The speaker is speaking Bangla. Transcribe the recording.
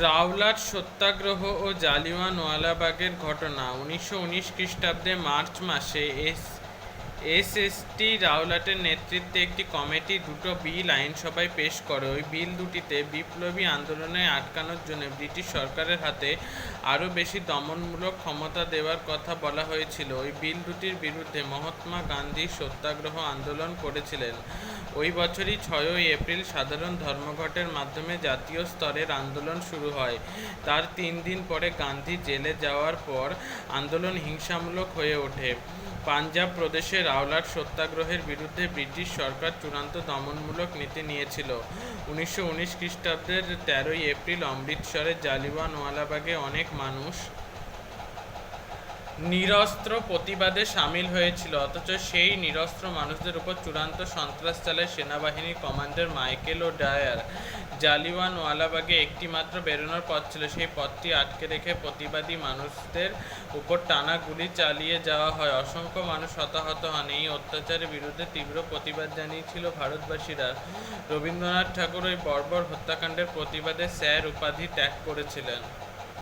রাওলাট সত্যাগ্রহ ও জালিয়ানওয়ালাবাগের ঘটনা উনিশশো উনিশ খ্রিস্টাব্দে মার্চ মাসে এস এসএসটি রাওলাটের নেতৃত্বে একটি কমিটি দুটো বিল আইনসভায় পেশ করে। ওই বিল দুটিতে বিপ্লবী আন্দোলনে আটকানোর জন্য ব্রিটিশ সরকারের হাতে আরও বেশি দমনমূলক ক্ষমতা দেওয়ার কথা বলা হয়েছিল। ওই বিল দুটির বিরুদ্ধে মহাত্মা গান্ধী সত্যাগ্রহ আন্দোলন করেছিলেন। ওই বছরই ছয়ই এপ্রিল সাধারণ ধর্মঘটের মাধ্যমে জাতীয় স্তরের আন্দোলন শুরু হয়। তার তিন দিন পরে গান্ধী জেলে যাওয়ার পর আন্দোলন হিংসামূলক হয়ে ওঠে। পাঞ্জাব প্রদেশে রাওলাট সত্যাগ্রহের বিরুদ্ধে ব্রিটিশ সরকার চূড়ান্ত দমনমূলক নীতি নিয়েছিল। উনিশশো উনিশ খ্রিস্টাব্দের তেরোই এপ্রিল অমৃতসরের জালিয়ানওয়ালাবাগে অনেক মানুষ নিরস্ত্র প্রতিবাদে সামিল হয়েছিল, অথচ সেই নিরস্ত্র মানুষদের উপর চূড়ান্ত সন্ত্রাস চালায় সেনাবাহিনীর কমান্ডার মাইকেল ও ডায়ার জালিওয়ানওয়ালাবাগে একটি মাত্র বেরোনোর পথ ছিল। সেই পথটি আটকে রেখে প্রতিবাদী মানুষদের উপর টানা গুলি চালিয়ে যাওয়া হয়। অসংখ্য মানুষ হতাহত হন। এই অত্যাচারের বিরুদ্ধে তীব্র প্রতিবাদ জানিয়েছিল ভারতবাসীরা। রবীন্দ্রনাথ ঠাকুর ওই বর্বর হত্যাকাণ্ডের প্রতিবাদে স্যার উপাধি ত্যাগ করেছিলেন।